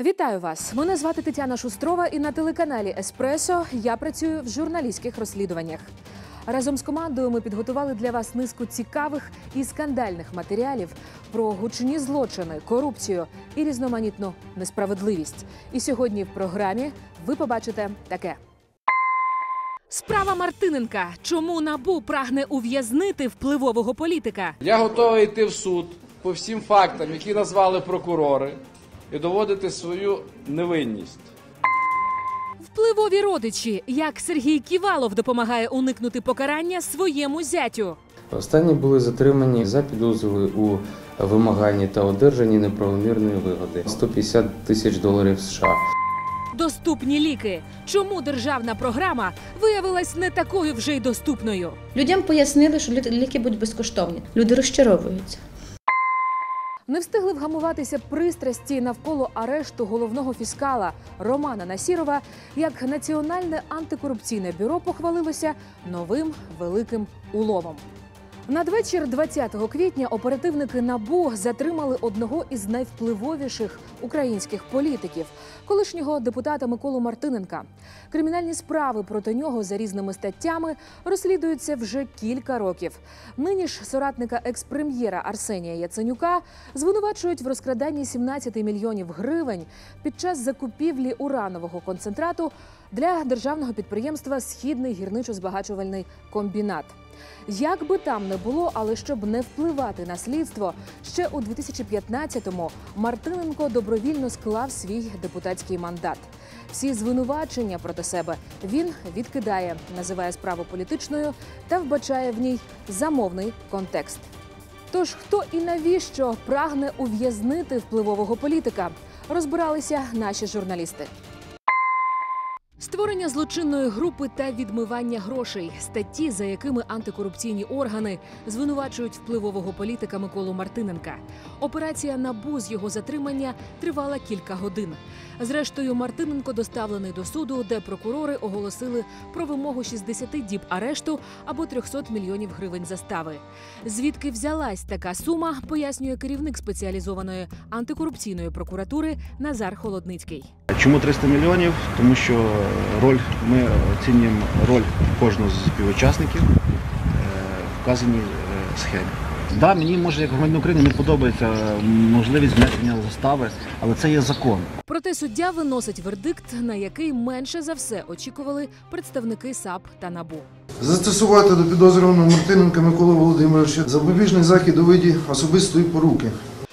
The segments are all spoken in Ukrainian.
Вітаю вас! Мене звати Тетяна Шустрова, і на телеканалі Еспресо я працюю в журналістських розслідуваннях. Разом з командою ми підготували для вас низку цікавих і скандальних матеріалів про гучні злочини, корупцію і різноманітну несправедливість. І сьогодні в програмі ви побачите таке. Справа Мартиненка. Чому набу прагне ув'язнити впливового політика? Я готовий йти в суд по всім фактам, які назвали прокурори, і доводити свою невинність. Впливові родичі, як Сергій Ківалов допомагає уникнути покарання своєму зятю. Останні були затримані за підозрою у вимаганні та одержанні неправомірної вигоди 150 тисяч доларів США. Доступні ліки. Чому державна програма виявилась не такою вже й доступною? Людям пояснили, що ліки будуть безкоштовні. Люди розчаровуються. Не встигли вгамуватися пристрасті навколо арешту головного фіскала Романа Насірова, як Національне антикорупційне бюро похвалилося новим великим уловом. Надвечір 20 квітня оперативники НАБУ затримали одного із найвпливовіших українських політиків, колишнього депутата Миколу Мартиненка. Кримінальні справи проти нього за різними статтями розслідуються вже кілька років. Нині ж соратника експрем'єра Арсенія Яценюка звинувачують в розкраданні 17 мільйонів гривень під час закупівлі уранового концентрату для державного підприємства Східний гірничо-збагачувальний комбінат. Як би там не було, але щоб не впливати на слідство, ще у 2015-му Мартиненко добровільно склав свій депутатський мандат. Всі звинувачення проти себе він відкидає, називає справу політичною та вбачає в ній замовний контекст. Тож хто і навіщо прагне ув'язнити впливового політика, розбиралися наші журналісти. Створення злочинної групи та відмивання грошей статті, за якими антикорупційні органи звинувачують впливового політика Миколу Мартиненка. Операція НАБУ з його затримання тривала кілька годин. Зрештою, Мартиненко доставлений до суду, де прокурори оголосили про вимогу 60 діб арешту або 300 мільйонів гривень застави. Звідки взялась така сума, пояснює керівник спеціалізованої антикорупційної прокуратури Назар Холодницький. Чому 300 мільйонів? Тому що роль ми оцінюємо роль кожного з співучасників е, вказаній е, схемі. Да, мені може як громадян України не подобається е, можливість внесення застави, але це є закон. Проте суддя виносить вердикт, на який менше за все очікували представники САП та НАБУ. Застосувати до підозрюваного Мартиненка Миколи Володимировича запобіжний захід у виді особистої поруки.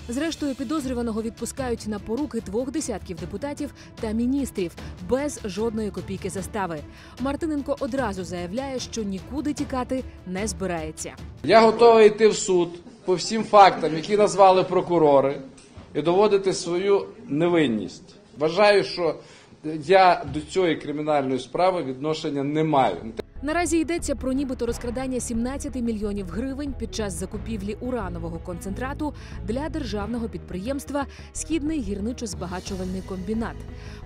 Зрештою, підозрюваного відпускають на поруки двох десятків депутатів та міністрів без жодної копійки застави. Мартиненко одразу заявляє, що нікуди тікати не збирається. Я готовий йти в суд по всім фактам, які назвали прокурори, і доводити свою невинність. Вважаю, що я до цієї кримінальної справи відношення не маю. Наразі йдеться про нібито розкрадання 17 мільйонів гривень під час закупівлі уранового концентрату для державного підприємства Східний гірничо-збагачувальний комбінат.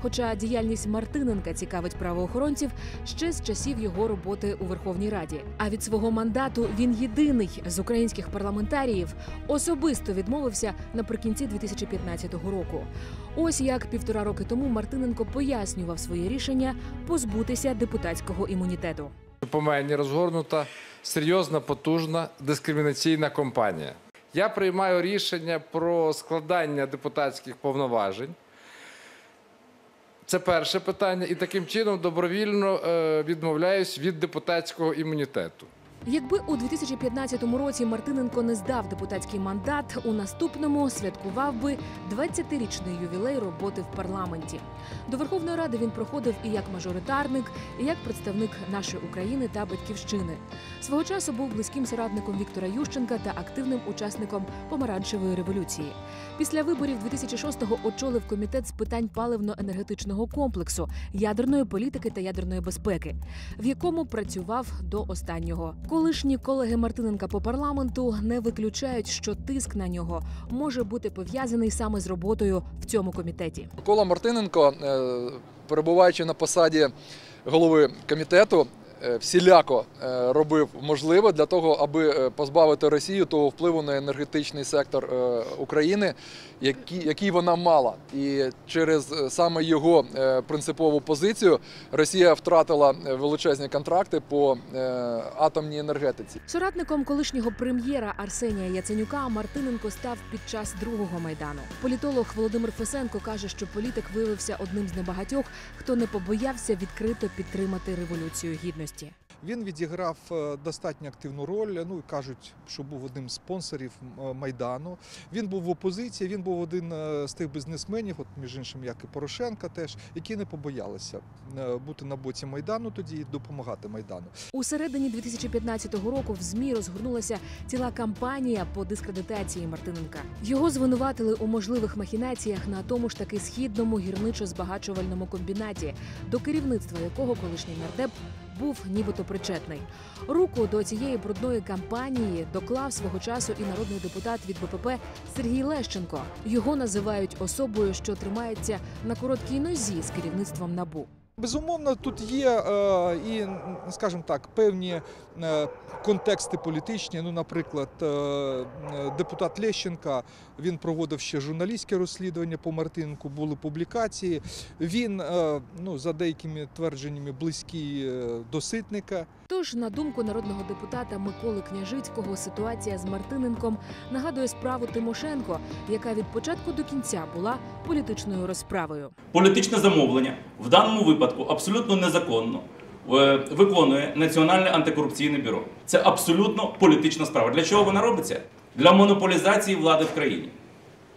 Хоча діяльність Мартиненка цікавить правоохоронців ще з часів його роботи у Верховній Раді. А від свого мандату він єдиний з українських парламентаріїв особисто відмовився наприкінці 2015 року. Ось як півтора роки тому Мартиненко пояснював своє рішення позбутися депутатського імунітету. По мені розгорнута серйозна потужна дискримінаційна кампанія. Я приймаю рішення про складання депутатських повноважень. Це перше питання, і таким чином добровільно е, відмовляюсь від депутатського імунітету. Якби у 2015 році Мартиненко не здав депутатський мандат, у наступному святкував би 20-річний ювілей роботи в парламенті. До Верховної Ради він проходив і як мажоритарник, і як представник нашої України та батьківщини. Свого часу був близьким соратником Віктора Ющенка та активним учасником помаранчевої революції. Після виборів 2006-го очолив комітет з питань паливно-енергетичного комплексу, ядерної політики та ядерної безпеки, в якому працював до останнього. Колишні колеги Мартиненка по парламенту не виключають, що тиск на нього може бути пов'язаний саме з роботою в цьому комітеті. Микола Мартиненко, е, перебуваючи на посаді голови комітету, всіляко е, робив можливе для того, аби е, позбавити Росію того впливу на енергетичний сектор е, України, який, який вона мала. І через е, саме його е, принципову позицію Росія втратила е, величезні контракти по е, атомній енергетиці. Соратником колишнього прем'єра Арсенія Яценюка Мартиненко став під час другого майдану. Політолог Володимир Фесенко каже, що політик виявився одним з небагатьох, хто не побоявся відкрито підтримати революцію гідності. Він відіграв е, достатньо активну роль. Ну кажуть, що був одним з спонсорів е, майдану. Він був в опозиції. Він був один е, з тих бізнесменів, от між іншим, як і Порошенка, теж які не побоялися бути на боці майдану тоді і допомагати майдану. У середині 2015 року в змі розгорнулася ціла кампанія по дискредитації Мартиненка. Його звинуватили у можливих махінаціях на тому ж таки східному гірничо-збагачувальному комбінаті, до керівництва якого колишній нардеп був нібито причетний. Руку до цієї брудної кампанії доклав свого часу і народний депутат від БПП Сергій Лещенко. Його називають особою, що тримається на короткій нозі з керівництвом набу. Безумовно, тут є е, і, скажімо так, певні е, контексти політичні. Ну, наприклад, е, е, депутат Лещенка він проводив ще журналістське розслідування по Мартинку, були публікації. Він, е, ну, за деякими твердженнями, близький е, до Ситника. Тож, на думку народного депутата Миколи Княжицького, ситуація з Мартиненком нагадує справу Тимошенко, яка від початку до кінця була політичною розправою. Політичне замовлення в даному випадку абсолютно незаконно е, виконує Національне антикорупційне бюро. Це абсолютно політична справа. Для чого вона робиться? Для монополізації влади в країні,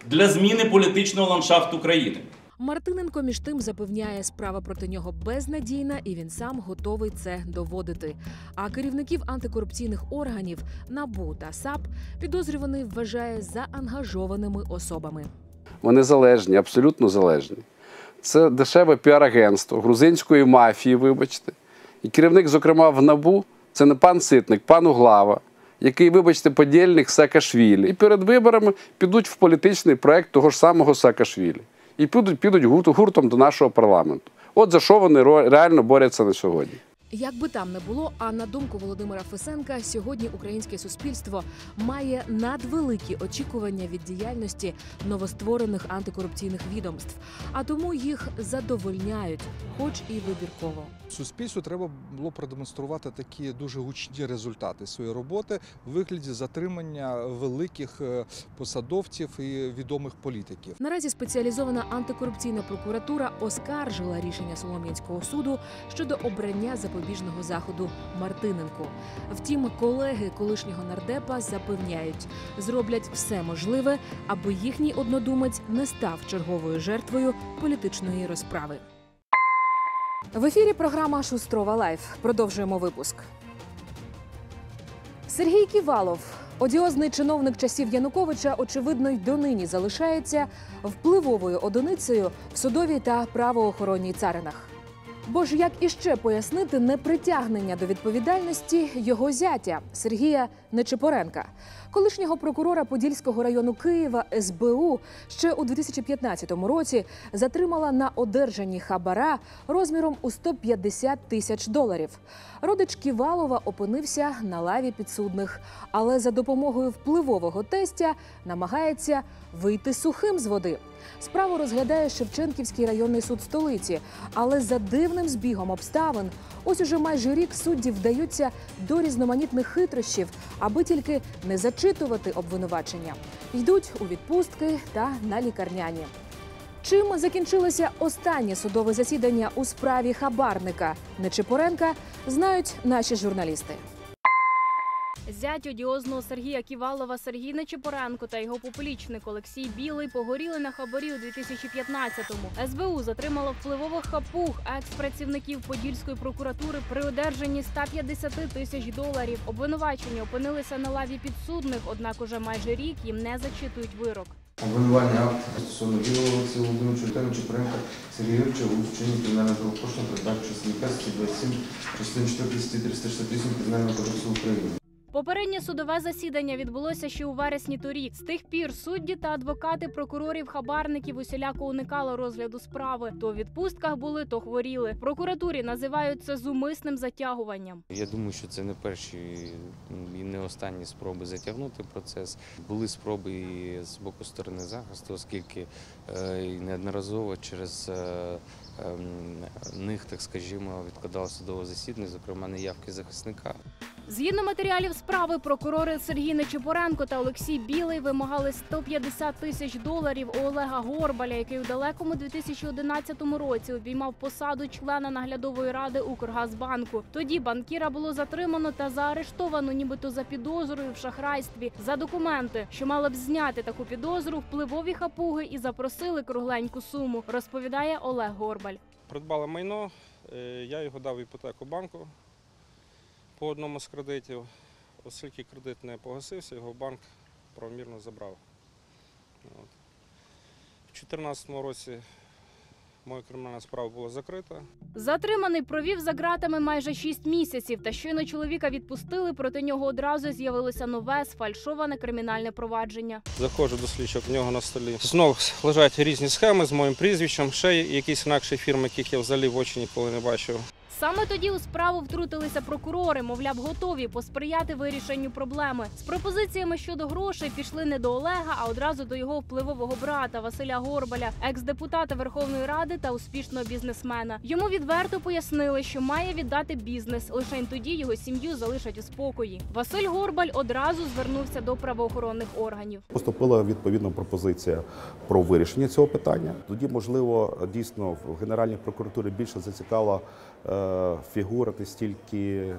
для зміни політичного ландшафту країни. Мартиненко між тим запевняє, справа проти нього безнадійна, і він сам готовий це доводити. А керівників антикорупційних органів НАБУ та САП підозрюваний вважає заангажованими особами. Вони залежні, абсолютно залежні. Це дешеве піар-агентство грузинської мафії, вибачте. І керівник, зокрема, в НАБУ, це не пан Ситник, пан Углава, який, вибачте, подільник Саакашвілі. І перед виборами підуть в політичний проект того ж самого Саакашвілі. І підуть, підуть гурт- гуртом до нашого парламенту. От за що вони реально борються на сьогодні. Як би там не було, а на думку Володимира Фесенка, сьогодні українське суспільство має надвеликі очікування від діяльності новостворених антикорупційних відомств, а тому їх задовольняють, хоч і вибірково. Суспільству треба було продемонструвати такі дуже гучні результати своєї роботи в вигляді затримання великих е, посадовців і відомих політиків. Наразі спеціалізована антикорупційна прокуратура оскаржила рішення Солом'янського суду щодо обрання запобіжного заходу Мартиненку. Втім, колеги колишнього нардепа запевняють, зроблять все можливе, аби їхній однодумець не став черговою жертвою політичної розправи. В ефірі програма Шустрова Лайф. Продовжуємо випуск. Сергій Ківалов, одіозний чиновник часів Януковича, очевидно, й донині залишається впливовою одиницею в судовій та правоохоронній царинах. Бо ж як іще пояснити непритягнення до відповідальності його зятя Сергія Нечипоренка, колишнього прокурора Подільського району Києва СБУ ще у 2015 році затримала на одержанні хабара розміром у 150 тисяч доларів. Родич Ківалова опинився на лаві підсудних, але за допомогою впливового тестя намагається вийти сухим з води. Справу розглядає Шевченківський районний суд столиці, але за дивним збігом обставин, ось уже майже рік судді вдаються до різноманітних хитрощів, аби тільки не зачитувати обвинувачення. Йдуть у відпустки та на лікарняні. Чим закінчилося останнє судове засідання у справі хабарника Нечипоренка, знають наші журналісти. Зять одіозного Сергія Ківалова Сергій Нечипоренко та його поплічник Олексій Білий погоріли на хабарі у 2015-му. СБУ затримало впливових хапуг екс-працівників Подільської прокуратури при одержанні 150 тисяч доларів. Обвинувачені опинилися на лаві підсудних, однак уже майже рік їм не зачитують вирок. Обвинувальний акт стосовно Білого Олексія Володимировича та Чепуренка Сергія Юрча у вчиненні кримінального правопорушення, частини 27, частини 4 368 Кримінального кодексу України. Попереднє судове засідання відбулося ще у вересні торік. З тих пір судді та адвокати прокурорів хабарників усіляко уникали розгляду справи. То у відпустках були, то хворіли. В прокуратурі називають це зумисним затягуванням. Я думаю, що це не перші і не останні спроби затягнути процес. Були спроби і з боку сторони захисту, оскільки е, неодноразово через е, ем, них, так скажімо, відкладало судове засідання, зокрема неявки захисника. Згідно матеріалів справи, прокурори Сергій Нечипоренко та Олексій Білий вимагали 150 тисяч доларів у Олега Горбаля, який у далекому 2011 році обіймав посаду члена наглядової ради Укргазбанку. Тоді банкіра було затримано та заарештовано, нібито за підозрою в шахрайстві за документи, що мали б зняти таку підозру, впливові хапуги і запросили кругленьку суму. Розповідає Олег Горбаль. Придбали майно, е, я його дав іпотеку банку по одному з кредитів. Оскільки кредит не погасився, його банк правомірно забрав. От. У 2014 році моя кримінальна справа була закрита. Затриманий провів за ґратами майже 6 місяців. Та щойно чоловіка відпустили, проти нього одразу з'явилося нове сфальшоване кримінальне провадження. Заходжу до слідчого, в нього на столі. Знов лежать різні схеми з моїм прізвищем, ще якісь інакші фірми, яких я взагалі в очі ніколи не бачив. Саме тоді у справу втрутилися прокурори, мовляв, готові посприяти вирішенню проблеми. З пропозиціями щодо грошей пішли не до Олега, а одразу до його впливового брата Василя Горбаля, екс-депутата Верховної Ради та успішного бізнесмена. Йому відверто пояснили, що має віддати бізнес. Лише тоді його сім'ю залишать у спокої. Василь Горбаль одразу звернувся до правоохоронних органів. Поступила відповідна пропозиція про вирішення цього питання. Тоді, можливо, дійсно в Генеральній прокуратурі більше зацікавила е, фігура ти стільки е,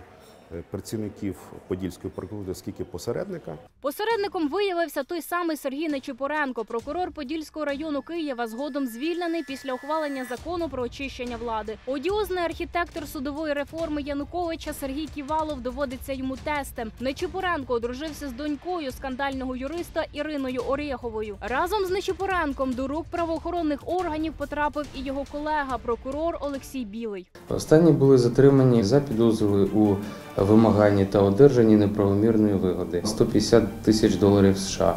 працівників Подільської прокуратури, скільки посередника. Посередником виявився той самий Сергій Нечипоренко, прокурор Подільського району Києва, згодом звільнений після ухвалення закону про очищення влади. Одіозний архітектор судової реформи Януковича Сергій Ківалов доводиться йому тестем. Нечипоренко одружився з донькою скандального юриста Іриною Орєховою. Разом з Нечипоренком до рук правоохоронних органів потрапив і його колега, прокурор Олексій Білий. Останні були затримані за підозрою у вимаганні та одержанні неправомірної вигоди 150 тисяч доларів США.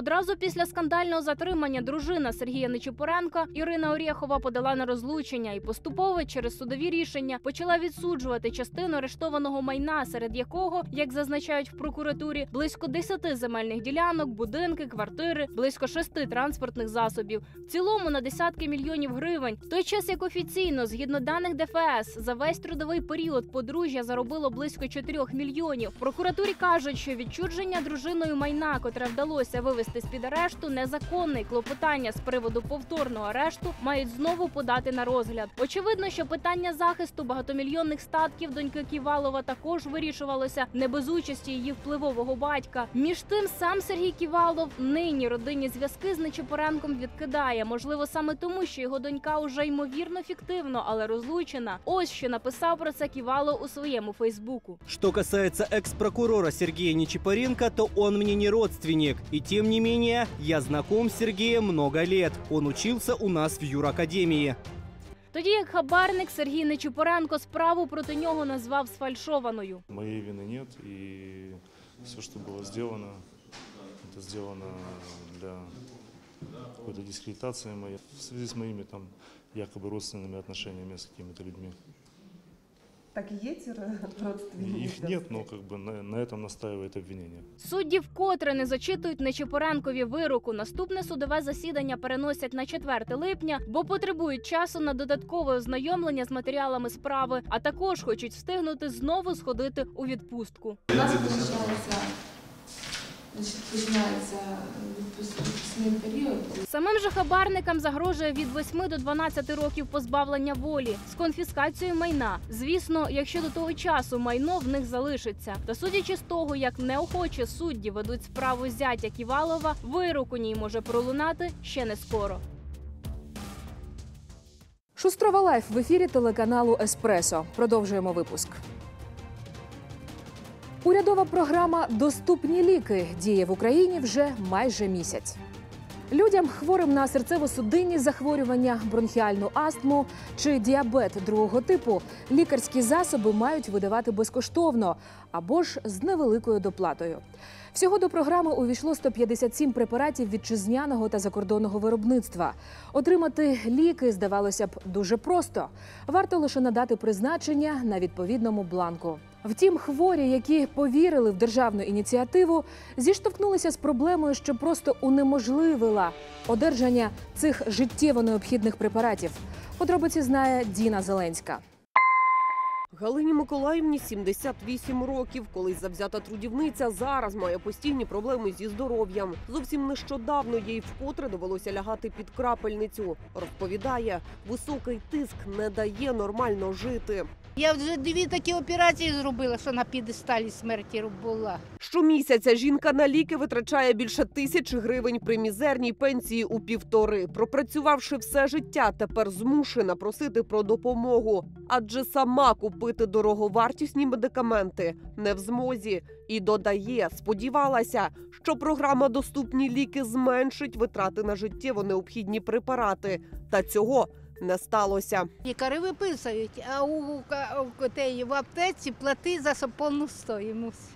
Одразу після скандального затримання дружина Сергія Нечипоренка Ірина Орєхова подала на розлучення і поступово через судові рішення почала відсуджувати частину арештованого майна, серед якого, як зазначають в прокуратурі, близько 10 земельних ділянок, будинки, квартири, близько 6 транспортних засобів. В цілому на десятки мільйонів гривень. В той час як офіційно, згідно даних ДФС, за весь трудовий період подружжя заробило близько 4 мільйонів. В прокуратурі кажуть, що відчудження дружиною майна, котре вдалося вивести з під арешту, незаконне. Клопотання з приводу повторного арешту мають знову подати на розгляд. Очевидно, що питання захисту багатомільйонних статків доньки Ківалова також вирішувалося не без участі її впливового батька. Між тим, сам Сергій Ківалов нині родинні зв'язки з Нечипоренком відкидає. Можливо, саме тому, що його донька уже ймовірно фіктивно, але розлучена. Ось що написав про це Ківалов у своєму Фейсбуку. Что касается экс-прокурора Сергея Нечипаренко, то он мне не родственник. И тем не менее, я знаком с Сергеем много лет. Он учился у нас в юракадемии. Тоді як хабарник Сергій Нечипоренко справу проти нього назвав сфальшованою. Моей вины нет, и все, что было сделано, это сделано для какой-то дискредитации моей в связи с моими там якобы родственными отношениями с какими-то людьми. Так и есть родственники? Их нет, но как бы на, на этом настаивает обвинение. Судді вкотре не зачитують Нечипоренкові вироку. Наступне судове засідання переносять на 4 липня, бо потребують часу на додаткове ознайомлення з матеріалами справи, а також хочуть встигнути знову сходити у відпустку. У нас значить, починається відпускний період. Самим же хабарникам загрожує від 8 до 12 років позбавлення волі з конфіскацією майна. Звісно, якщо до того часу майно в них залишиться. Та судячи з того, як неохоче судді ведуть справу зятя Ківалова, вирок у ній може пролунати ще не скоро. Шустрова лайф в ефірі телеканалу Еспресо. Продовжуємо випуск. Урядова програма Доступні ліки діє в Україні вже майже місяць. Людям хворим на серцево-судинні захворювання, бронхіальну астму чи діабет другого типу лікарські засоби мають видавати безкоштовно або ж з невеликою доплатою. Всього до програми увійшло 157 препаратів вітчизняного та закордонного виробництва. Отримати ліки здавалося б дуже просто. Варто лише надати призначення на відповідному бланку. Втім, хворі, які повірили в державну ініціативу, зіштовхнулися з проблемою, що просто унеможливила одержання цих життєво необхідних препаратів. Подробиці знає Діна Зеленська. Галині Миколаївні 78 років. Колись завзята трудівниця зараз має постійні проблеми зі здоров'ям. Зовсім нещодавно їй вкотре довелося лягати під крапельницю. Розповідає, високий тиск не дає нормально жити. Я вже дві такі операції зробила, що на підесталі смерті була. Щомісяця жінка на ліки витрачає більше тисячі гривень при мізерній пенсії у півтори. Пропрацювавши все життя, тепер змушена просити про допомогу, адже сама купити дороговартісні медикаменти не в змозі. І додає, сподівалася, що програма Доступні ліки зменшить витрати на життєво необхідні препарати. Та цього не сталося. Лікари виписують, а у, в аптеці плати за повну стоїмость.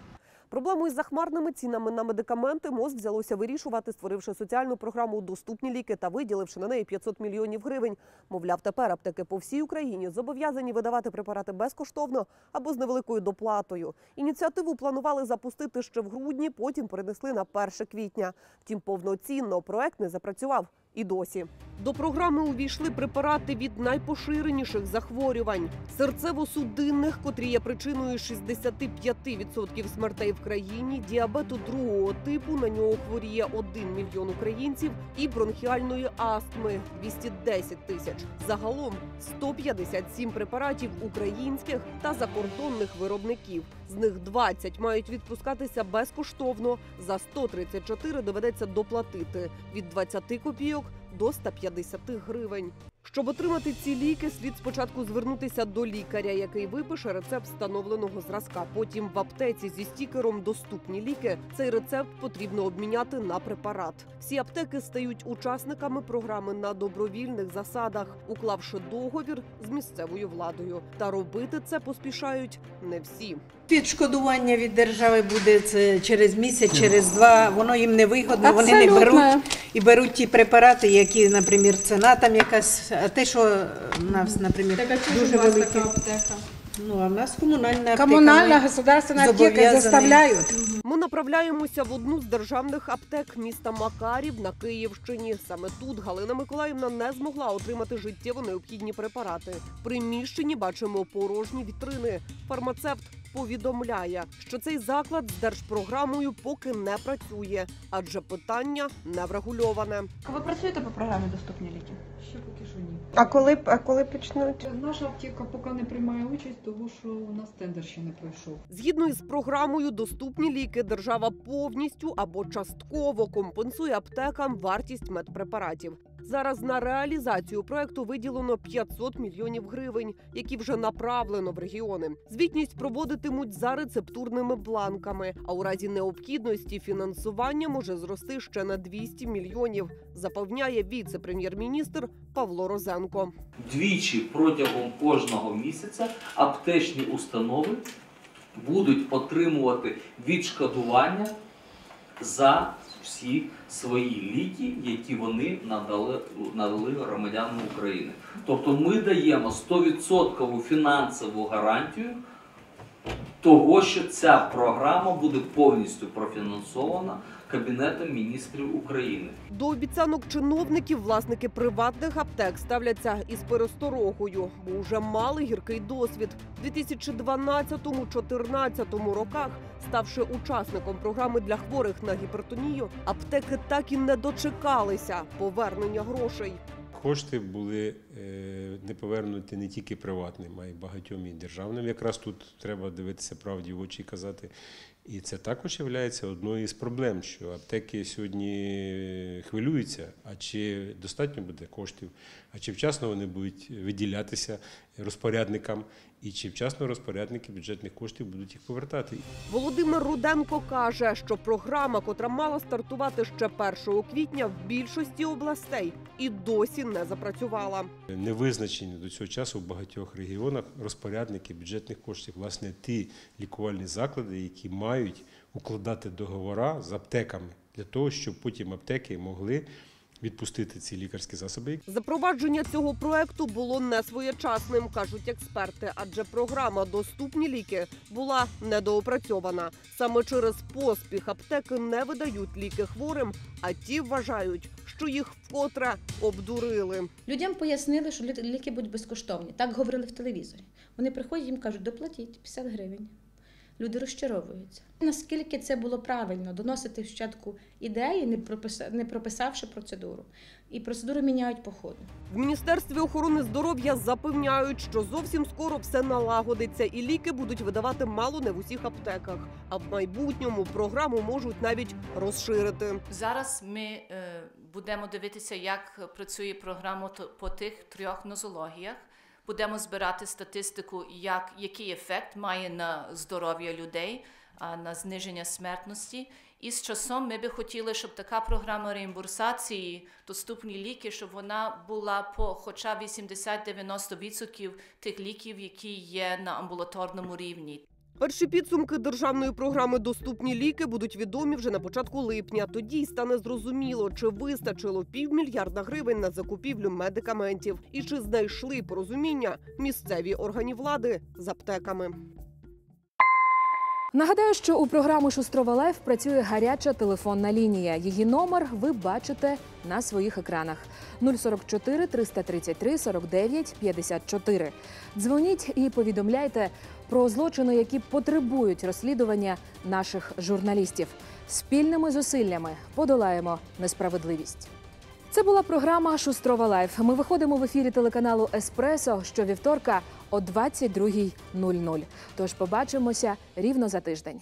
Проблему із захмарними цінами на медикаменти МОЗ взялося вирішувати, створивши соціальну програму Доступні ліки та виділивши на неї 500 мільйонів гривень. Мовляв, тепер аптеки по всій Україні зобов'язані видавати препарати безкоштовно або з невеликою доплатою. Ініціативу планували запустити ще в грудні, потім перенесли на 1 квітня. Втім, повноцінно проект не запрацював. І досі до програми увійшли препарати від найпоширеніших захворювань серцево-судинних, котрі є причиною 65% смертей в країні, діабету другого типу на нього хворіє 1 мільйон українців, і бронхіальної астми 210 тисяч. Загалом 157 препаратів українських та закордонних виробників. З них 20 мають відпускатися безкоштовно. За 134 доведеться доплатити від 20 копійок до 150 гривень. Щоб отримати ці ліки, слід спочатку звернутися до лікаря, який випише рецепт встановленого зразка. Потім в аптеці зі стікером доступні ліки. Цей рецепт потрібно обміняти на препарат. Всі аптеки стають учасниками програми на добровільних засадах, уклавши договір з місцевою владою. Та робити це поспішають не всі. Відшкодування від держави буде це через місяць, через два. Воно їм не вигодно, вони не беруть і беруть ті препарати, які, наприклад, ціна там якась, а те, що в нас, наприклад, дуже велике. Ну, а в нас комунальна аптека. Комунальна ми государственна аптека заставляють. Ми направляємося в одну з державних аптек міста Макарів на Київщині. Саме тут Галина Миколаївна не змогла отримати життєво необхідні препарати. В приміщенні бачимо порожні вітрини. Фармацевт повідомляє, що цей заклад з держпрограмою поки не працює, адже питання не врегульоване. Ви працюєте по програмі Доступні ліки? Ще поки що. А коли, а коли почнуть? Наша аптека поки не приймає участь, тому що у нас тендер ще не пройшов. Згідно із програмою Доступні ліки держава повністю або частково компенсує аптекам вартість медпрепаратів. Зараз на реалізацію проекту виділено 500 мільйонів гривень, які вже направлено в регіони. Звітність проводитимуть за рецептурними бланками. А у разі необхідності фінансування може зрости ще на 200 мільйонів. Запевняє віце-прем'єр-міністр Павло Розенко. Двічі протягом кожного місяця аптечні установи будуть отримувати відшкодування за всі свої ліки, які вони надали, надали громадянам України. Тобто ми даємо 100% фінансову гарантію того, що ця програма буде повністю профінансована Кабінетом міністрів України. До обіцянок чиновників власники приватних аптек ставляться із пересторогою, бо вже мали гіркий досвід. У 2012-2014 роках, ставши учасником програми для хворих на гіпертонію, аптеки так і не дочекалися повернення грошей. Кошти були е, не повернуті не тільки приватним, а й багатьом і державним. Якраз тут треба дивитися правді в очі і казати. І це також є одною із проблем, що аптеки сьогодні хвилюються, а чи достатньо буде коштів, а чи вчасно вони будуть виділятися розпорядникам, і чи вчасно розпорядники бюджетних коштів будуть їх повертати. Володимир Руденко каже, що програма, котра мала стартувати ще 1 квітня, в більшості областей і досі не запрацювала. Не визначені до цього часу в багатьох регіонах розпорядники бюджетних коштів, власне, ті лікувальні заклади, які мають укладати договори з аптеками для того, щоб потім аптеки могли відпустити ці лікарські засоби. Запровадження цього проекту було не своєчасним, кажуть експерти, адже програма Доступні ліки була недоопрацьована. Саме через поспіх аптеки не видають ліки хворим, а ті вважають, що їх вкотре обдурили. Людям пояснили, що лі- ліки будуть безкоштовні. Так говорили в телевізорі. Вони приходять їм кажуть, доплатіть 50 гривень. Люди розчаровуються. Наскільки це було правильно доносити спочатку ідеї, не прописа- не прописавши процедуру, і процедуру міняють по ходу. В міністерстві охорони здоров'я запевняють, що зовсім скоро все налагодиться, і ліки будуть видавати мало не в усіх аптеках. А в майбутньому програму можуть навіть розширити. Зараз ми е, будемо дивитися, як працює програма то- по тих трьох нозологіях. Будемо збирати статистику, як, який ефект має на здоров'я людей, а, на зниження смертності. І з часом ми би хотіли, щоб така програма реімбурсації, доступні ліки, щоб вона була по хоча б 80-90% тих ліків, які є на амбулаторному рівні. Перші підсумки державної програми Доступні ліки будуть відомі вже на початку липня. Тоді й стане зрозуміло, чи вистачило півмільярда гривень на закупівлю медикаментів і чи знайшли порозуміння місцеві органи влади з аптеками. Нагадаю, що у програму Шустрова Лайф працює гаряча телефонна лінія. Її номер ви бачите на своїх екранах 044 333 49 54. Дзвоніть і повідомляйте про злочини, які потребують розслідування наших журналістів. Спільними зусиллями подолаємо несправедливість. Це була програма Шустрова Лайф. Ми виходимо в ефірі телеканалу Еспресо щовівторка о 22.00. Тож побачимося рівно за тиждень.